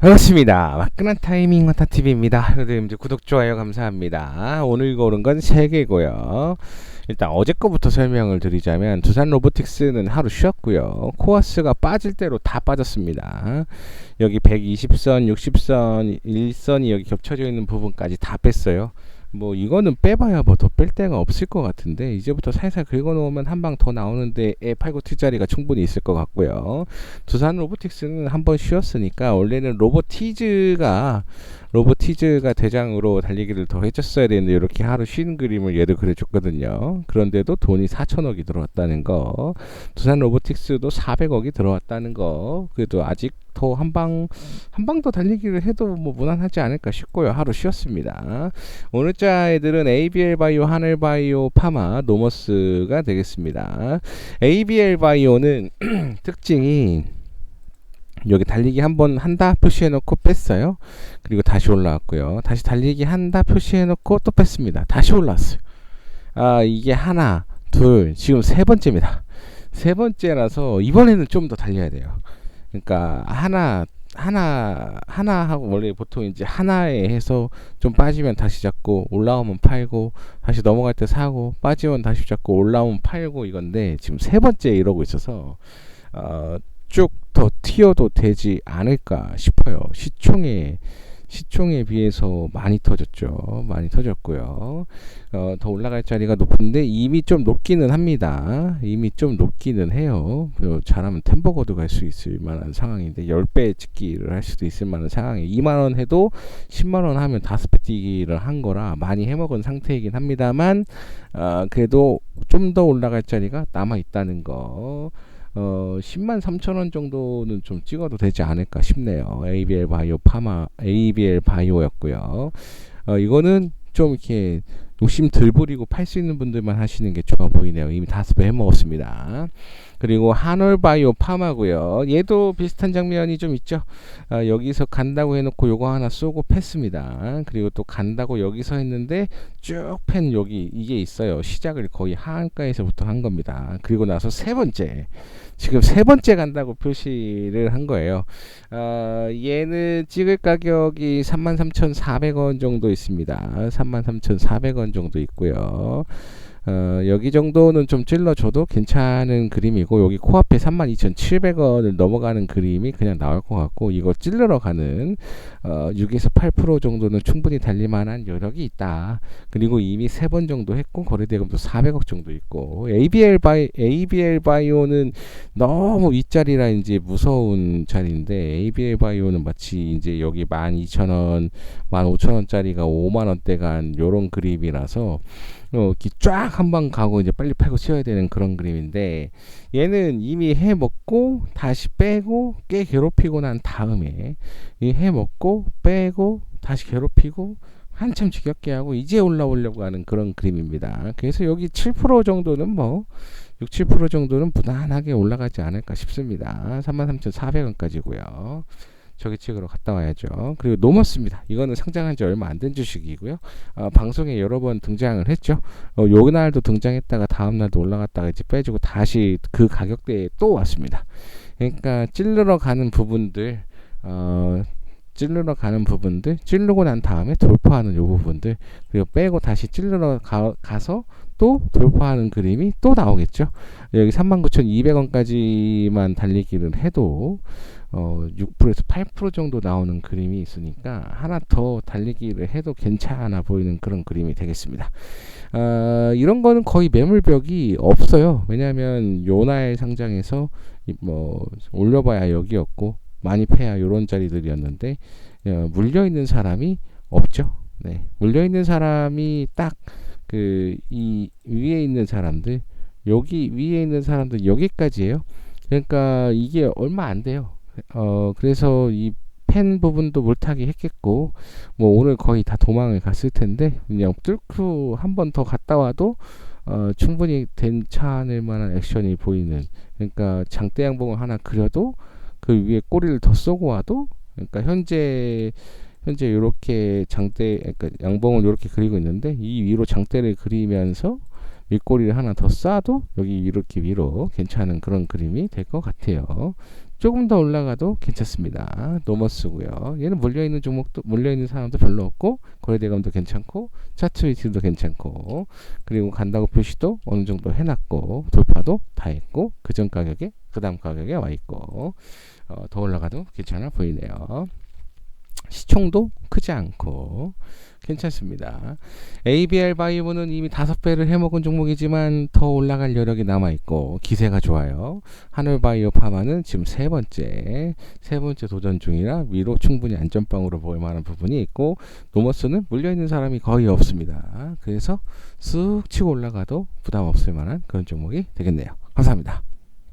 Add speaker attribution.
Speaker 1: 반갑습니다. 화끈한 타이밍 화타TV입니다. 여러분 이제 구독, 좋아요 감사합니다. 오늘 고른 건 3개고요. 일단 어제 거부터 설명을 드리자면 두산 로보틱스는 하루 쉬었고요. 코아스가 빠질 대로 다 빠졌습니다. 여기 120선, 60선, 1선이 여기 겹쳐져 있는 부분까지 다 뺐어요. 뭐 이거는 빼봐야 뭐 더 뺄 데가 없을 것 같은데 이제부터 살살 긁어놓으면 한 방 더 나오는데 에 팔고 튀 자리가 충분히 있을 것 같고요. 두산 로보틱스는 한 번 쉬었으니까 원래는 로보티즈가 로보티즈가 대장으로 달리기를 더 해줬어야 되는데 이렇게 하루 쉬는 그림을 얘도 그려줬거든요. 그런데도 돈이 4천억이 들어왔다는 거, 두산 로보틱스도 400억이 들어왔다는 거, 그래도 아직 더 한방 한방 더 달리기를 해도 뭐 무난하지 않을까 싶고요. 하루 쉬었습니다. 오늘 자 애들은 ABL 바이오, 하늘 바이오, 파마, 노머스가 되겠습니다. ABL 바이오는 특징이 여기 달리기 한 번 한다 표시해 놓고 뺐어요. 그리고 다시 올라왔고요. 다시 달리기 한다 표시해 놓고 또 뺐습니다. 다시 올라왔어요. 아, 이게 하나, 둘, 지금 세 번째입니다. 세 번째라서 이번에는 좀 더 달려야 돼요. 그러니까 하나 하나 하나 하고 원래 보통 이제 하나에 해서 좀 빠지면 다시 잡고 올라오면 팔고 다시 넘어갈 때 사고 빠지면 다시 잡고 올라오면 팔고 이건데 지금 세 번째 이러고 있어서 어, 쭉 더 튀어도 되지 않을까 싶어요. 시총에 시총에 비해서 많이 터졌죠. 많이 터졌고요. 어, 더 올라갈 자리가 높은데 이미 좀 높기는 합니다. 이미 좀 높기는 해요. 어, 잘하면 템버거도 갈 수 있을 만한 상황인데 10배 찍기를 할 수도 있을 만한 상황에 2만원 해도 10만원 하면 5배 뛰기를 한 거라 많이 해먹은 상태이긴 합니다만 어, 그래도 좀 더 올라갈 자리가 남아 있다는 거 어, 10만 3천 원 정도는 좀 찍어도 되지 않을까 싶네요. ABL 바이오 파마, ABL 바이오였고요. 어, 이거는 좀 이렇게 욕심 덜 부리고 팔 수 있는 분들만 하시는 게 좋아 보이네요. 이미 다섯 배 해먹었습니다. 그리고 한올바이오 파마고요. 얘도 비슷한 장면이 좀 있죠. 아, 여기서 간다고 해놓고 요거 하나 쏘고 팼습니다. 그리고 또 간다고 여기서 했는데 쭉 팬 여기 이게 있어요. 시작을 거의 하한가에서부터 한 겁니다. 그리고 나서 세 번째 지금 세 번째 간다고 표시를 한 거예요. 어, 얘는 찍을 가격이 33,400원 정도 있습니다. 33,400원 정도 있고요. 어, 여기 정도는 좀 찔러줘도 괜찮은 그림이고 여기 코앞에 32,700원을 넘어가는 그림이 그냥 나올 것 같고 이거 찔러러 가는 어, 6에서 8% 정도는 충분히 달릴 만한 여력이 있다. 그리고 이미 세 번 정도 했고 거래대금도 400억 정도 있고 ABL 바이 ABL 바이오는 너무 윗자리라 이제 무서운 자리인데 ABL 바이오는 마치 이제 여기 12,000원, 15,000원짜리가 5만 원대 간 요런 그림이라서 어, 쫙한 방 가고 이제 빨리 팔고 치워야 되는 그런 그림인데 얘는 이미 해 먹고 다시 빼고 꽤 괴롭히고 난 다음에 이 해 먹고 빼고 다시 괴롭히고 한참 지겹게 하고 이제 올라오려고 하는 그런 그림입니다. 그래서 여기 7% 정도는 뭐 6, 7% 정도는 무난하게 올라가지 않을까 싶습니다. 33,400원까지고요. 저기 측으로 갔다 와야죠. 그리고 노머스입니다. 이거는 상장한 지 얼마 안 된 주식이고요. 어, 방송에 여러 번 등장을 했죠. 어, 요 날도 등장했다가 다음 날도 올라갔다가 이제 빼주고 다시 그 가격대에 또 왔습니다. 그러니까 찔러러 가는 부분들 어, 찔러러 가는 부분들 찔르고 난 다음에 돌파하는 요 부분들 그리고 빼고 다시 찔러러 가, 가서 또 돌파하는 그림이 또 나오겠죠. 여기 39,200원까지만 달리기를 해도 어, 6%에서 8% 정도 나오는 그림이 있으니까 하나 더 달리기를 해도 괜찮아 보이는 그런 그림이 되겠습니다. 어, 이런 거는 거의 매물벽이 없어요. 왜냐하면 요날 상장에서 뭐 올려봐야 여기였고 많이 패야 요런 자리들이었는데 어, 물려 있는 사람이 없죠. 네, 물려 있는 사람이 딱 그 이 위에 있는 사람들 여기 위에 있는 사람들 여기까지예요. 그러니까 이게 얼마 안 돼요. 어 그래서 이펜 부분도 물타기 했겠고 뭐 오늘 거의 다 도망을 갔을 텐데 그냥 뚫고 한 번 더 갔다 와도 어 충분히 괜찮을 만한 액션이 보이는 그러니까 장대 양봉을 하나 그려도 그 위에 꼬리를 더 쏘고 와도 그러니까 현재 현재 이렇게 장대 그러니까 양봉을 이렇게 그리고 있는데 이 위로 장대를 그리면서 윗꼬리를 하나 더 쏴도 여기 이렇게 위로 괜찮은 그런 그림이 될 것 같아요. 조금 더 올라가도 괜찮습니다. 노머스고요. 얘는 몰려 있는 종목도 몰려 있는 사람도 별로 없고 거래 대감도 괜찮고 차트 위치도 괜찮고 그리고 간다고 표시도 어느 정도 해놨고 돌파도 다 했고 그 전 가격에 그 다음 가격에 와 있고 어, 더 올라가도 괜찮아 보이네요. 시총도 크지 않고 괜찮습니다. ABL 바이오는 이미 다섯 배를 해먹은 종목이지만 더 올라갈 여력이 남아 있고 기세가 좋아요. 하늘바이오 파마는 지금 세 번째 세 번째 도전 중이라 위로 충분히 안전빵으로 볼 만한 부분이 있고 노머스는 물려 있는 사람이 거의 없습니다. 그래서 쓱 치고 올라가도 부담 없을 만한 그런 종목이 되겠네요. 감사합니다.